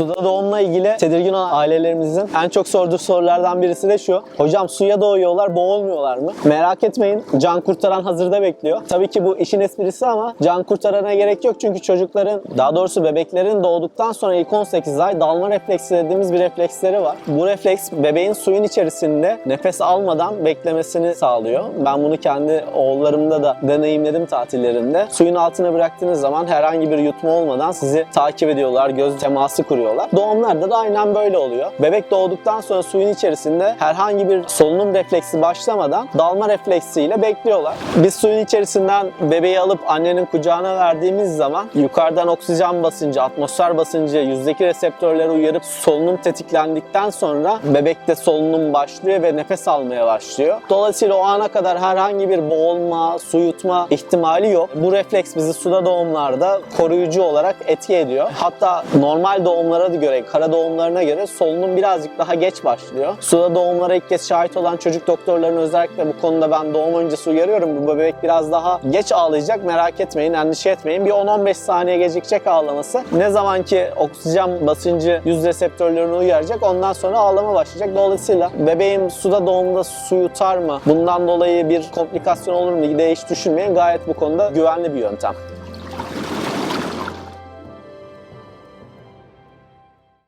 Suda doğumla ilgili tedirgin olan ailelerimizin en çok sorduğu sorulardan birisi de şu. Hocam suya doğuyorlar, boğulmuyorlar mı? Merak etmeyin. Can kurtaran hazırda bekliyor. Tabii ki bu işin esprisi ama can kurtarana gerek yok. Çünkü çocukların, daha doğrusu bebeklerin doğduktan sonra ilk 18 ay dalma refleksi dediğimiz bir refleksleri var. Bu refleks bebeğin suyun içerisinde nefes almadan beklemesini sağlıyor. Ben bunu kendi oğullarımda da deneyimledim tatillerinde. Suyun altına bıraktığınız zaman herhangi bir yutma olmadan sizi takip ediyorlar, göz teması kuruyorlar. Doğumlarda da aynen böyle oluyor. Bebek doğduktan sonra suyun içerisinde herhangi bir solunum refleksi başlamadan dalma refleksiyle bekliyorlar. Biz suyun içerisinden bebeği alıp annenin kucağına verdiğimiz zaman yukarıdan oksijen basıncı, atmosfer basıncı, yüzdeki reseptörleri uyarıp solunum tetiklendikten sonra bebekte solunum başlıyor ve nefes almaya başlıyor. Dolayısıyla o ana kadar herhangi bir boğulma, su yutma ihtimali yok. Bu refleks bizi suda doğumlarda koruyucu olarak etki ediyor. Hatta normal doğumlara göre, kara doğumlarına göre solunum birazcık daha geç başlıyor. Suda doğumlara ilk kez şahit olan çocuk doktorlarının özellikle bu konuda ben doğum öncesi uyarıyorum. Bu bebek biraz daha geç ağlayacak merak etmeyin, endişe etmeyin. Bir 10-15 saniye gecikecek ağlaması. Ne zaman ki oksijen basıncı yüz reseptörlerini uyaracak ondan sonra ağlama başlayacak. Dolayısıyla bebeğim suda doğumda su yutar mı? Bundan dolayı bir komplikasyon olur mu diye hiç düşünmeyin. Gayet bu konuda güvenli bir yöntem.